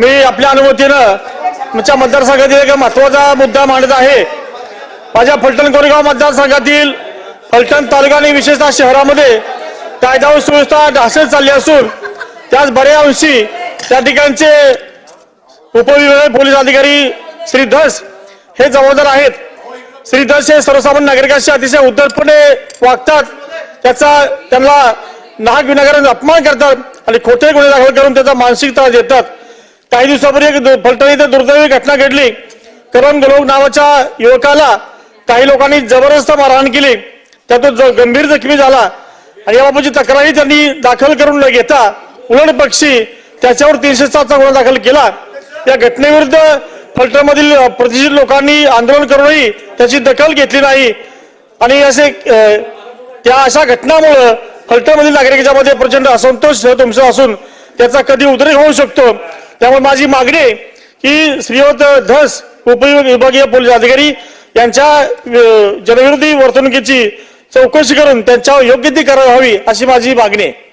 मी आपल्या अनुमतीनं तुमच्या मतदारसंघातील एक महत्त्वाचा मुद्दा मांडत आहे. माझ्या फलटण कोरेगाव मतदारसंघातील फलटण तालुका आणि विशेषतः शहरामध्ये कायदा व सुव्यवस्था ढासळत चालली असून त्याच बऱ्या अंशी त्या ठिकाणचे उपविभागीय पोलीस अधिकारी श्री धस हे जबाबदार आहेत. श्री धस हे सर्वसामान्य नागरिकांशी अतिशय उद्धटपणे वागतात. त्याचा त्यांना नाहक विनाकारण अपमान करतात आणि खोटे गुन्हे दाखल करून त्याचा मानसिकता देतात. काही दिवसापूर्वी एक फलटण इथे दुर्दैवी घटना घडली. करण गलोक नावाच्या युवकाला काही लोकांनी जबरदस्त मारहाण केली. त्यातून गंभीर जखमी झाला आणि याबाबतची तक्रारही त्यांनी दाखल करून न घेता उलट पक्षी त्याच्यावर तीनशे सातचा गुन्हा दाखल केला. या घटनेविरुद्ध फलटणमधील प्रतिष्ठित लोकांनी आंदोलन करूनही त्याची दखल घेतली नाही. आणि असे त्या अशा घटनामुळं फलटणमधील नागरिकांच्या मध्ये प्रचंड असंतोष तुमचा असून त्याचा कधी उद्रेक होऊ शकतो. त्यामुळे माझी मागणी आहे की श्रीवत धस उपविभागीय पोलीस अधिकारी यांच्या जनविरोधी वर्तणुकीची चौकशी करून त्यांच्यावर योग्य ती करायला हवी अशी माझी मागणी आहे.